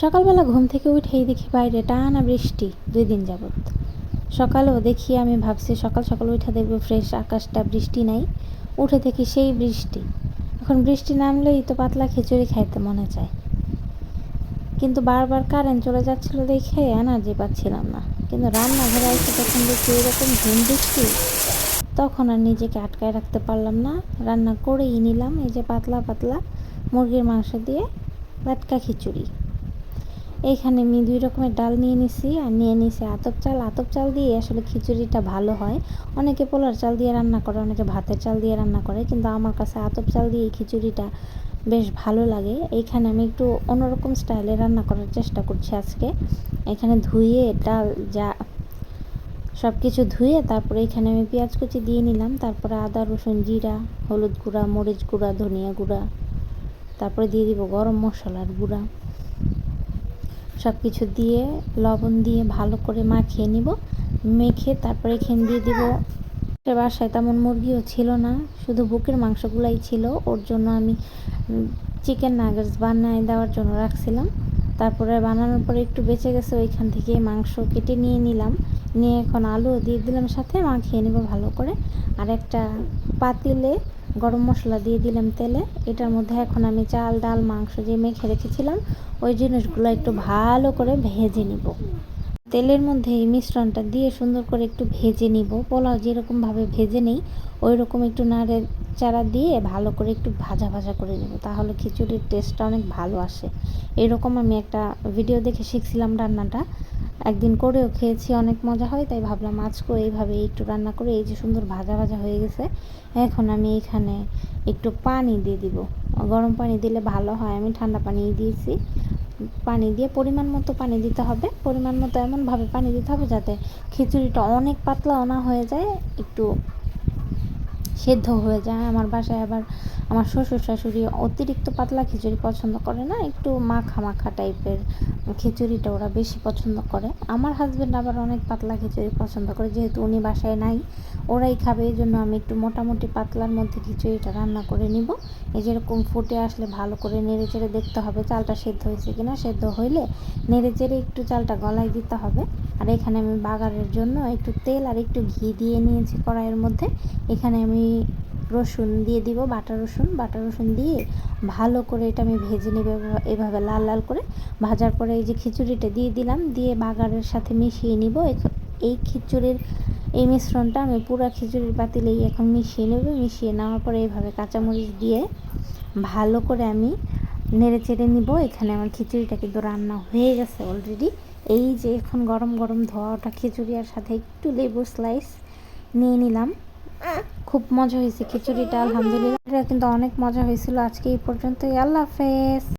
সকালবেলা ঘুম থেকে উঠেই দেখি বাইরে টানা বৃষ্টি, দুই দিন যাবৎ। সকালেও দেখি আমি ভাবছি, সকাল সকাল উঠে দেখব ফ্রেশ আকাশটা বৃষ্টি নাই, উঠে দেখি সেই বৃষ্টি। এখন বৃষ্টি নামলেই তো পাতলা খিচুড়ি খাইতে মনে চায়। কিন্তু বারবার কারেন্ট চলে যাচ্ছিল দেখে এনার্জি পাচ্ছিলাম না। কিন্তু রান্নাঘরে এসে তখন দেখি এরকম ঘুম বৃষ্টি, তখন আর নিজেকে আটকায় রাখতে পারলাম না। রান্না করেই নিলাম এই যে পাতলা পাতলা মুরগির মাংস দিয়ে, লাটকা খিচুড়ি। এইখানে আমি দুই রকমের ডাল নিয়ে নিছি, আর নিয়ে নিছি আতপ চাল। আতপ চাল দিয়ে আসলে খিচুড়িটা ভালো হয়। অনেকে পোলার চাল দিয়ে রান্না করে, অনেকে ভাতের চাল দিয়ে রান্না করে, কিন্তু আমার কাছে আতপ চাল দিয়ে খিচুড়িটা বেশ ভালো লাগে। এইখানে আমি একটু অন্যরকম স্টাইলে রান্না করার চেষ্টা করছি আজকে। এখানে ধুয়ে, ডাল, যা সব কিছু ধুয়ে তারপরে এখানে আমি পেঁয়াজ কুচি দিয়ে নিলাম। তারপরে আদা, রসুন, জিরা, হলুদ গুঁড়া, মরিচ গুঁড়া, ধনিয়া গুঁড়া, তারপরে দিয়ে দিব গরম মশলার গুঁড়া। সব কিছু দিয়ে, লবণ দিয়ে ভালো করে মাখিয়ে নিব। মেখে তারপরে এখানে দিয়ে দিব। বাসায় তেমন মুরগিও ছিল না, শুধু বুকের মাংসগুলাই ছিল। ওর জন্য আমি চিকেন নাগেটস বানায় দেওয়ার জন্য রাখছিলাম। তারপরে বানানোর পরে একটু বেঁচে গেছে, ওইখান থেকে মাংস কেটে নিয়ে নিলাম। নিয়ে এখন আলু দিয়ে দিলাম সাথে, মাখিয়ে নেব ভালো করে। আর একটা পাতিলে গরম মশলা দিয়ে দিলাম তেলে। এটার মধ্যে এখন আমি চাল, ডাল, মাংস যে মেখে রেখেছিলাম, ওই জিনিসগুলো একটু ভালো করে ভেজে নিব। তেলের মধ্যে এই মিশ্রণটা দিয়ে সুন্দর করে একটু ভেজে নিব। পোলাও যেরকমভাবে ভেজে নেই ওই রকম একটু নাড়ে চারা দিয়ে ভালো করে একটু ভাজা ভাজা করে নেব, তাহলে খিচুড়ির টেস্টটা অনেক ভালো আসে। এরকম আমি একটা ভিডিও দেখে শিখছিলাম রান্নাটা। একদিন করেও খেয়েছি, অনেক মজা হয়, তাই ভাবলাম আজকেও এইভাবে একটু রান্না করে এই যে সুন্দর ভাজা ভাজা হয়ে গেছে, এখন আমি এখানে একটু পানি দিয়ে দিব। গরম পানি দিলে ভালো হয়, আমি ঠান্ডা পানি দিয়েছি। পানি দিয়ে পরিমাণ মতো পানি দিতে হবে, পরিমাণ মতো এমনভাবে পানি দিতে হবে যাতে খিচুড়িটা অনেক পাতলাও না হয়ে যায়, একটু সেদ্ধ হয়ে যায়। আমার বাসায় আবার আমার শ্বশুর শাশুড়ি অতিরিক্ত পাতলা খিচুড়ি পছন্দ করে না, একটু মাখা মাখা টাইপের খিচুড়িটা ওরা বেশি পছন্দ করে। আমার হাজব্যান্ড আবার অনেক পাতলা খিচুড়ি পছন্দ করে, যেহেতু উনি বাসায় নাই, ওরাই খাবে এই জন্য আমি একটু মোটামুটি পাতলার মধ্যে খিচুড়িটা রান্না করে নিব। এই যেরকম ফুটে আসলে ভালো করে নেড়ে চেড়ে দেখতে হবে চালটা সেদ্ধ হয়েছে কিনা। সেদ্ধ হইলে নেড়ে চেড়ে একটু চালটা গলায় দিতে হবে। এখানে আমি বাগারের জন্য একটু তেল আর একটু ঘি দিয়ে নিয়েছি কড়াইয়ের মধ্যে। এখানে আমি রসুন দিয়ে দিব, বাটা রসুন। বাটা রসুন দিয়ে ভালো করে এটা আমি ভেজে নেব এভাবে লাল লাল করে। ভাজার পরে এই যে খিচুড়িটা দিয়ে দিলাম, দিয়ে বাগারের সাথে মিশিয়ে নিব। এই খিচুড়ির, এই মিশ্রণটা আমি পুরো খিচুড়ির পাতিলেই এখন মিশিয়ে নেব। মিশিয়ে নেওয়ার পরে এইভাবে কাঁচামরিচ দিয়ে ভালো করে আমি নেড়ে চেড়ে নিব। এখানে আমার খিচুড়িটা কিন্তু রান্না হয়ে গেছে অলরেডি এই যে এখন গরম গরম ধোয়াটা খিচুড়ি আর সাথে একটু লেবু স্লাইস নিয়ে নিলাম। খুব মজা হয়েছে খিচুড়িটা, আলহামদুলিল্লাহ। কিন্তু অনেক মজা হয়েছিল। আজকে এই পর্যন্তই। আল্লাহ হাফেজ।